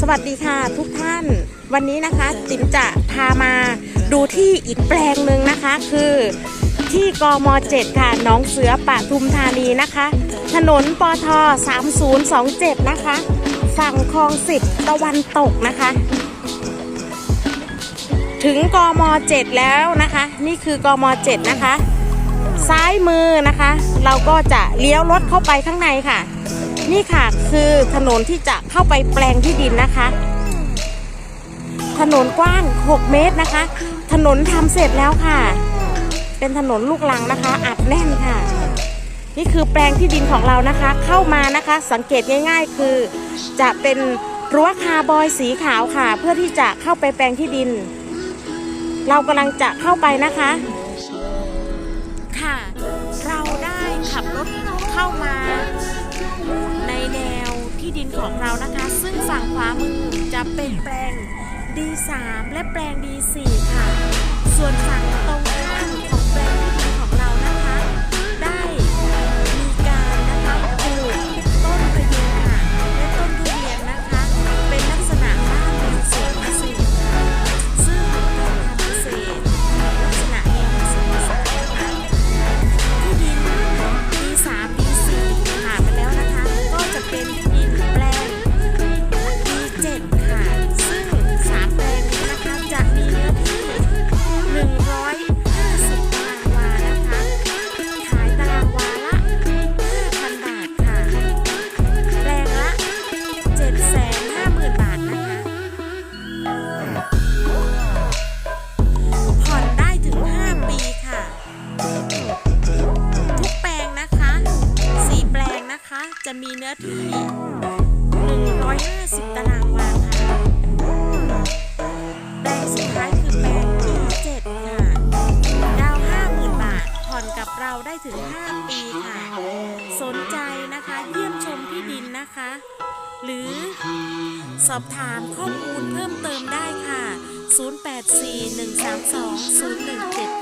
สวัสดีค่ะทุกท่าน วันนี้นะคะติ๋มจะพามาดูที่อีกแปลงหนึ่งนะคะ คือที่กม7ค่ะน้องเสือป่าทุมธานีนะคะ ถนนปท3027 นะคะ ฝั่งคลองสิบตะวันตกนะคะ ถึงกม7แล้วนะคะ นี่คือกม7นะคะ ซ้ายมือนะคะ เราก็จะเลี้ยวรถเข้าไปข้างในค่ะ นี่ค่ะคือถนนที่จะเข้าไปแปลงที่ดินนะคะ ถนนกว้าง 6 เมตรนะคะ ถนนทำเสร็จแล้วค่ะ เป็นถนนลูกลังนะคะ อัดแน่นค่ะ นี่คือแปลงที่ดินของเรานะคะ เข้ามานะคะ สังเกตง่าย ๆ คือ จะเป็นรั้วคาร์บอยสีขาวค่ะ เพื่อที่จะเข้าไปแปลงที่ดิน เรากำลังจะเข้าไปนะคะ ค่ะ เราได้ขับรถเข้ามา ที่ดินของเรานะคะ ซึ่งฝั่งขวามือจะเป็นแปลง D3 และแปลง D4 ค่ะ ส่วนฝั่งตรงข้าม จะมีเนื้อที่ 150 ตารางวาค่ะแปลงสุดท้ายคือแปลงที่7ค่ะ ดาว 50,000 บาท ผ่อนกับเราได้ถึง 5 ปีค่ะ สนใจนะคะเยี่ยมชมที่ดินนะคะ หรือสอบถามข้อมูลเพิ่มเติมได้ค่ะ 0841320179